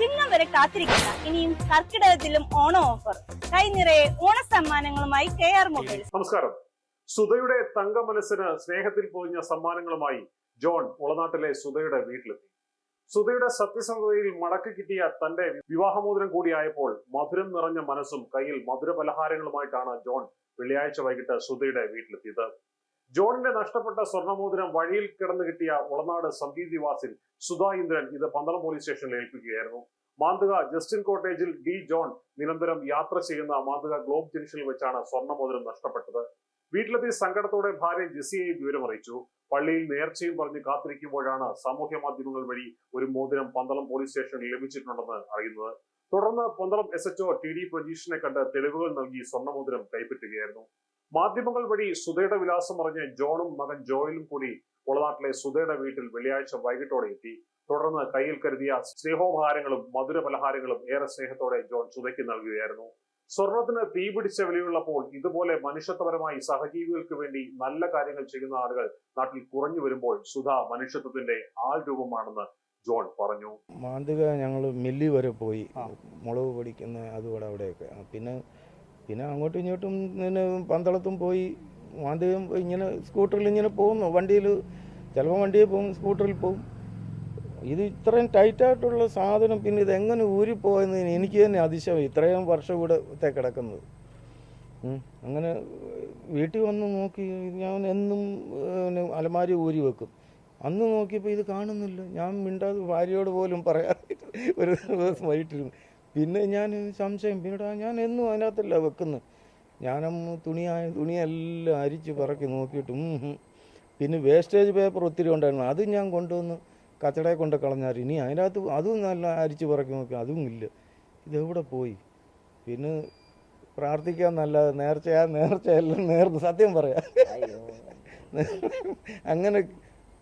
ചിങ്ങം വരെ കാത്തിരിക്കണ്ട ഇനിയും കർക്കിടകത്തിലും ഓണം ഓഫർ കൈനിറയെ ഓണ സമ്മാനങ്ങളുമായി കെ ആർ മൊബൈൽസ്. നമസ്കാരം. സുധയുടെ തങ്ക മനസ്സിന് സ്നേഹത്തിൽ പൊതിഞ്ഞ സമ്മാനങ്ങളുമായി ജോൺ ഉളനാട്ടിലെ സുധയുടെ വീട്ടിലെത്തി. സുധയുടെ സത്യസന്ധതയിൽ മടക്കി കിട്ടിയ തന്റെ വിവാഹമോചനം കൂടിയായപ്പോൾ മധുരം നിറഞ്ഞ മനസ്സും കയ്യിൽ മധുര പലഹാരങ്ങളുമായിട്ടാണ് ജോൺ വെള്ളിയാഴ്ച വൈകിട്ട് സുധയുടെ വീട്ടിലെത്തിയത്. ജോണിന്റെ നഷ്ടപ്പെട്ട സ്വർണമോതിരം വഴിയിൽ കിടന്നു കിട്ടിയ ഉളനാട് സന്ദീപ് നിവാസിൽ സുധാ ഇന്ദ്രൻ ഇത് പന്തളം പോലീസ് സ്റ്റേഷനിൽ ഏൽപ്പിക്കുകയായിരുന്നു. മാന്തുക ജസ്റ്റിൻ കോട്ടേജിൽ ഡി ജോൺ നിരന്തരം യാത്ര ചെയ്യുന്ന മാന്തുക ഗ്ലോബ് ജംഗ്ഷനിൽ വെച്ചാണ് സ്വർണമോതിരം നഷ്ടപ്പെട്ടത്. വീട്ടിലെത്തി സങ്കടത്തോടെ ഭാര്യ ജെസിയെ വിവരമറിയിച്ചു. പള്ളിയിൽ നേർച്ചയും പറഞ്ഞ് കാത്തിരിക്കുമ്പോഴാണ് സാമൂഹ്യ മാധ്യമങ്ങൾ വഴി ഒരു മോതിരം പന്തളം പോലീസ് സ്റ്റേഷനിൽ ലഭിച്ചിട്ടുണ്ടെന്ന് അറിയുന്നത്. തുടർന്ന് Pandalam S HO T D പ്രജീഷിനെ കണ്ട് തെളിവുകൾ നൽകി സ്വർണമോതിരം കൈപ്പറ്റുകയായിരുന്നു. മാധ്യമങ്ങൾ വഴി സുധയുടെ വിലാസം അറിഞ്ഞ ജോണും മകൻ ജോയലും കൂടി കൊളനാട്ടിലെ സുധയുടെ വീട്ടിൽ വെള്ളിയാഴ്ച വൈകിട്ടോടെ എത്തി. തുടർന്ന് കയ്യിൽ കരുതിയ സ്നേഹോപഹാരങ്ങളും മധുര പലഹാരങ്ങളും ഏറെ സ്നേഹത്തോടെ ജോൺ സുധയ്ക്ക് നൽകുകയായിരുന്നു. സ്വർണത്തിന് തീ പിടിച്ച വിലയുള്ളപ്പോൾ ഇതുപോലെ മനുഷ്യത്വപരമായി സഹജീവികൾക്ക് വേണ്ടി നല്ല കാര്യങ്ങൾ ചെയ്യുന്ന ആളുകൾ നാട്ടിൽ കുറഞ്ഞു വരുമ്പോൾ സുധ മനുഷ്യത്വത്തിന്റെ ആൾ രൂപമാണെന്ന് ജോൺ പറഞ്ഞു. മാന്തിക ഞങ്ങൾ മില്ലി വരെ പോയി. മുളക് പൊടിക്കുന്ന അതുകൂടെ അവിടെയൊക്കെ. പിന്നെ പിന്നെ അങ്ങോട്ടും ഇങ്ങോട്ടും പിന്നെ പന്തളത്തും പോയി മാന്തുകയും ഇങ്ങനെ സ്കൂട്ടറിൽ ഇങ്ങനെ പോകുന്നു. വണ്ടിയിൽ ചിലപ്പോൾ വണ്ടിയിൽ പോകും സ്കൂട്ടറിൽ പോകും. ഇത് ഇത്രയും ടൈറ്റായിട്ടുള്ള സാധനം പിന്നെ ഇത് എങ്ങനെ ഊരിപ്പോയെന്ന് എനിക്ക് തന്നെ അതിശയം. ഇത്രയും വർഷം ഇവിടെ കിടക്കുന്നത്. അങ്ങനെ വീട്ടിൽ വന്ന് നോക്കി ഞാൻ എന്നും അലമാരി ഊരി വെക്കും. അന്ന് നോക്കിയപ്പോൾ ഇത് കാണുന്നില്ല. ഞാൻ മിണ്ടാതെ ഭാര്യയോട് പോലും പറയാതെ ഒരു ദിവസം വൈകിട്ടിരുന്നു. പിന്നെ ഞാൻ സംശയം പിന്നീട് ഞാൻ എന്നും അതിനകത്തല്ല വെക്കുന്നത്. ഞാനും തുണിയായ തുണിയെല്ലാം അരിച്ച് പറക്കി നോക്കിയിട്ട് പിന്നെ വേസ്റ്റേജ് പേപ്പർ ഒത്തിരി ഉണ്ടായിരുന്നു. അത് ഞാൻ കൊണ്ടുവന്ന് കച്ചടയിൽ കൊണ്ട് കളഞ്ഞാൽ ഇനി അതിനകത്ത് അതും നല്ല അരിച്ച് പറക്കി നോക്കി അതും ഇല്ല. ഇതെവിടെ പോയി? പിന്നെ പ്രാർത്ഥിക്കാൻ നല്ല നേർച്ചയാ നേർച്ചയെല്ലാം നേർന്ന് സത്യം പറയാം. അങ്ങനെ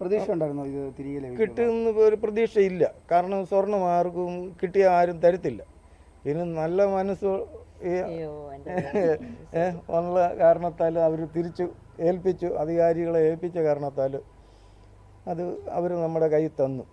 പ്രതീക്ഷ ഉണ്ടായിരുന്നു ഇത് തിരികെ? കിട്ടുന്ന ഒരു പ്രതീക്ഷയില്ല. കാരണം സ്വർണം ആർക്കും കിട്ടിയ ആരും തരത്തില്ല. പിന്നെ നല്ല മനസ്സ് ഉള്ള കാരണത്താൽ അവർ തിരിച്ചു ഏൽപ്പിച്ചു അധികാരികളെ ഏൽപ്പിച്ച കാരണത്താൽ അത് അവർ നമ്മുടെ കയ്യിൽ തന്നു.